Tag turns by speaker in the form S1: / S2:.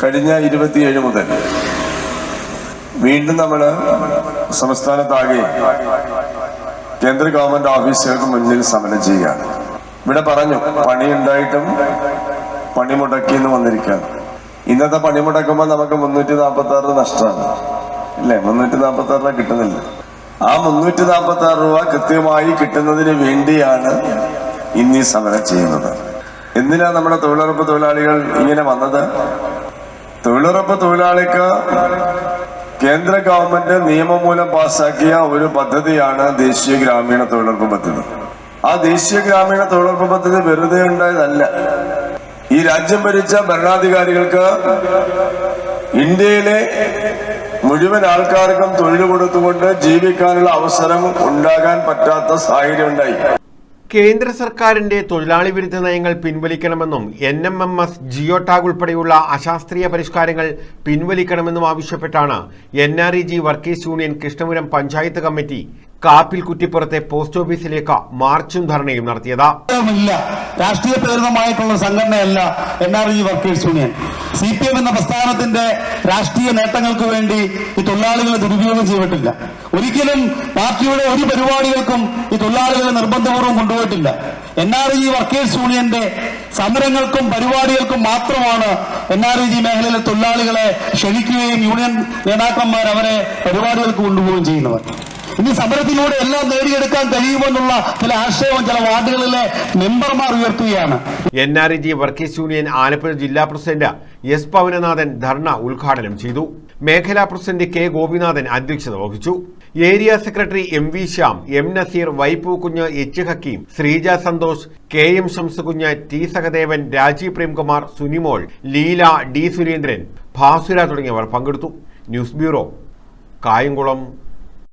S1: കഴിഞ്ഞ ഇരുപത്തിയേഴ് മുതൽ വീണ്ടും നമ്മൾ സംസ്ഥാനത്താകെ കേന്ദ്ര ഗവൺമെന്റ് ഓഫീസുകൾക്ക് മുന്നിൽ സമരം ചെയ്യുകയാണ്. ഇവിടെ പറഞ്ഞു പണിയുണ്ടായിട്ടും പണി മുടക്കിന്ന് വന്നിരിക്കുകയാണ്. ഇന്നത്തെ പണി മുടക്കുമ്പോൾ നമുക്ക് മുന്നൂറ്റി നാൽപ്പത്തി ആറ് നഷ്ടമാണ്. ഇല്ലേ? മുന്നൂറ്റി നാൽപ്പത്തി ആറ് കിട്ടുന്നില്ല. ആ മുന്നൂറ്റി നാൽപ്പത്തി ആറ് രൂപ കൃത്യമായി കിട്ടുന്നതിന് വേണ്ടിയാണ് ഇന്ന് സമരം ചെയ്യുന്നത്. എന്തിനാ നമ്മുടെ തൊഴിലുറപ്പ് തൊഴിലാളികൾ ഇങ്ങനെ വന്നത്? തൊഴിലുറപ്പ് തൊഴിലാളിക്ക് കേന്ദ്ര ഗവൺമെന്റ് നിയമമൂലം പാസാക്കിയ ഒരു പദ്ധതിയാണ് ദേശീയ ഗ്രാമീണ തൊഴിലുറപ്പ് പദ്ധതി. ആ ദേശീയ ഗ്രാമീണ തൊഴിലുറപ്പ് പദ്ധതി വെറുതെ ഉണ്ടായതല്ല. ഈ രാജ്യം ഭരിച്ച ഭരണാധികാരികൾക്ക് ഇന്ത്യയിലെ മുഴുവൻ ആൾക്കാർക്കും തൊഴിൽ കൊടുത്തുകൊണ്ട് ജീവിക്കാനുള്ള അവസരം ഉണ്ടാകാൻ പറ്റാത്ത സാഹചര്യം ഉണ്ടായി.
S2: കേന്ദ്ര സർക്കാരിന്റെ തൊഴിലാളി വിരുദ്ധ നയങ്ങൾ പിൻവലിക്കണമെന്നും N M M S geo tag ഉൾപ്പെടെയുള്ള അശാസ്ത്രീയ പരിഷ്കാരങ്ങൾ പിൻവലിക്കണമെന്നും ആവശ്യപ്പെട്ടാണ് N R E G workers union Krishnapuram panchayat committee Kappil കുറ്റിപ്പുറത്തെ post ഓഫീസിലേക്ക് മാർച്ചും ധർണയും നടത്തിയത്.
S3: രാഷ്ട്രീയ പ്രേരിതമായിട്ടുള്ള സംഘടനയല്ല N R G workers union. C P M എന്ന പ്രസ്ഥാനത്തിന്റെ രാഷ്ട്രീയ നേട്ടങ്ങൾക്ക് വേണ്ടി ഈ തൊഴിലാളികളെ ദുരുപയോഗം ചെയ്തിട്ടില്ല. ഒരിക്കലും പാർട്ടിയുടെ ഒരു പരിപാടികൾക്കും ഈ തൊഴിലാളികളെ നിർബന്ധപൂർവം കൊണ്ടുപോയിട്ടില്ല. എൻ ആർ ജി വർക്കേഴ്സ് യൂണിയന്റെ സമരങ്ങൾക്കും പരിപാടികൾക്കും മാത്രമാണ് എൻ ആർ ജി മേഖലയിലെ തൊഴിലാളികളെ ക്ഷണിക്കുകയും യൂണിയൻ നേതാക്കന്മാർ അവരെ പരിപാടികൾക്ക് കൊണ്ടുപോവുകയും ചെയ്യുന്നവർ ഇനി സമരത്തിലൂടെ എല്ലാം നേടിയെടുക്കാൻ കഴിയുമെന്നുള്ള ചില ആശയവും ചില വാർഡുകളിലെ മെമ്പർമാർ ഉയർത്തുകയാണ്.
S2: N R E G workers union Alappuzha ജില്ലാ പ്രസിഡന്റ് എസ് പവനനാഥൻ ധർണ ഉദ്ഘാടനം ചെയ്തു. മേഖലാ പ്രസിഡന്റ് കെ ഗോപിനാഥൻ അധ്യക്ഷത വഹിച്ചു. Area secretary M V Shyam M Nazeer Vaippu Kunju H Hakeem Sreeja Santhosh K M Shamsakunju T Sahadevan Rajeev Premkumar Sunimol Leela D Surendran Bhasura തുടങ്ങിയവർ പങ്കെടുത്തു. News bureau Kayamkulam.